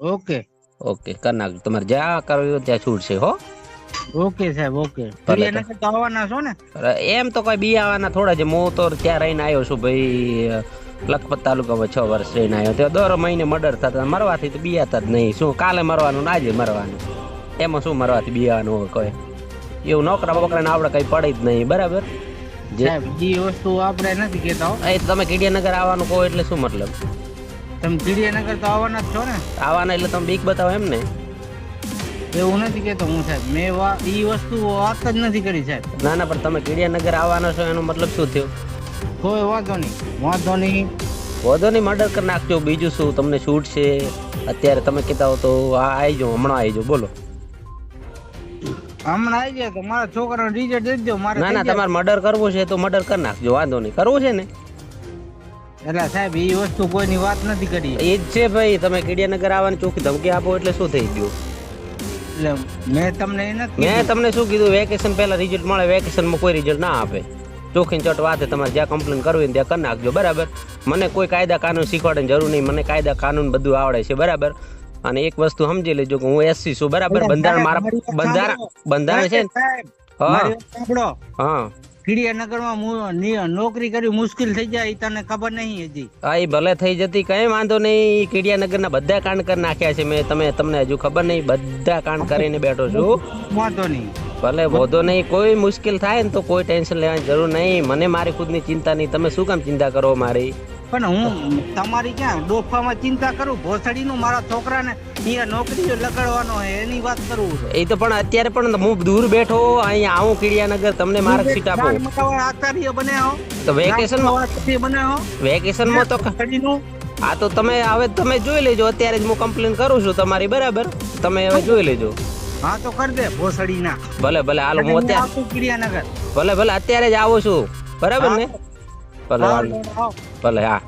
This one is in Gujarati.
ઓકે. ઓકે કરી નાખજો. તમારે જ્યાં કરવું ત્યાં છૂટ છે હો. ઓકે સાહેબ ઓકે. આવવાના છો ને? એમ તો કોઈ બી આવવાના થોડા છે. હું તો ત્યાં રહીને આવ્યો છું ભાઈ લખપત તાલુકામાં છ વર્ષ રહીને આવ્યો. ત્યાં દર મહિને મર્ડર થતા મરવાથી તો બિયાતા જ નહીં. શું કાલે મરવાનું ને આજે મરવાનું? એમાં શું મરવાથી બિયાવાનું હોય કોઈ? એવું નોકરા બોકરા આપડે કઈ પડે જ નહીં બરાબર? જે વસ્તુ આપણે નથી કેતા એ તમે કીડિયાનગર આવવાનું કહો એટલે શું મતલબ? તમે ચીડિયાનગર તો આવવાના જ છો ને? આવવાના એટલે તમે બીક બતાવો એમ ને એવું નથી કેતો હું સાહેબ. મેં એ વસ્તુ વાત જ નથી કરી સાહેબ. ના ના પણ તમે કીડિયાનગર આવવાનો છો એનો મતલબ શું થયો? કોઈ વાંધો નહીં. વાંધો નહીં. વાંધો નહીં મર્ડર કરી નાખજો. બીજું શું? તમને શૂટ છે? અત્યારે તમે કહેતા હો તો આ આવી જાઓ હમણાં આવી જાઓ. બોલો. હમણાં આવી જાય તો મારા છોકરાનો રિઝલ્ટ દઈ દો. મારે ના ના તમારે મર્ડર કરવું છે તો મર્ડર કરી નાખજો. વાંધો નહીં. કરવું છે ને? એટલે સાહેબ એ વસ્તુ કોઈની વાત નથી કરી. એ જ છે ભાઈ તમે કીડિયાનગર આવવાની ચોખ્ખી ધમકી આપો એટલે શું થઈ ગયું? એટલે મેં તમને એ નથી મેં તમને શું કીધું? વેકેશન પહેલા રિઝલ્ટ મળે વેકેશનમાં કોઈ રિઝલ્ટ ના આપે. ચોખ્ખી ચટ વાત તમારે જ્યાં કમ્પ્લેન કરવી ને ત્યાં કરી નાખજો બરાબર? મને કોઈ કાયદા કાનૂન શીખવાડવાની જરૂર નહીં મને કાયદા કાનૂન બધું આવડે છે બરાબર? અને એક વસ્તુ સમજી લેજો કે હું એસસી છું બરાબર? બંધારણ મારા બંધારણ બંધારણ છે હા. હા. કીડિયાનગરમાં નોકરી કરવી મુશ્કેલ થઈ જાય તને ખબર નહીં હજી. હા એ ભલે થઈ જતી કઈ વાંધો નહીં. કીડિયાનગરના બધા કાંડ કરી નાખ્યા છે. મેં તમે તમને હજુ ખબર નહીં બધા કાંડ કરીને બેઠો છું. વાંધો નહીં. ભલે વધો નહીં કોઈ મુશ્કેલ થાય ને તો કોઈ ટેન્શન લેવાની જરૂર નહીં. મને મારી ખુદની ચિંતા નહીં. તમે શું કામ ચિંતા કરો મારી? પણ હું તમારી ક્યાં ડોફામાં ચિંતા કરું? ભોસડીનું મારા છોકરાને અહીંયા નોકરીઓ લગાડવાનો હે એની વાત કરું એ તો પણ અત્યારે પણ હું દૂર બેઠો અહીંયા આવું કીડિયાનગર તમને માર્કશીટ આપો. આચાર્ય બનાવો તો વેકેશન આચાર્ય વેકેશનમાં તો આ તો તમે હવે તમે જોઈ લેજો અત્યારે જ હું કમ્પ્લેન કરું છું તમારી બરાબર? તમે હવે જોઈ લેજો. હા તો કર દે ભોસડીના. ભલે ભલે હાલો હું અત્યારે ભલે ભલે અત્યારે જ આવું છું. બરાબર ને? 不来了不来了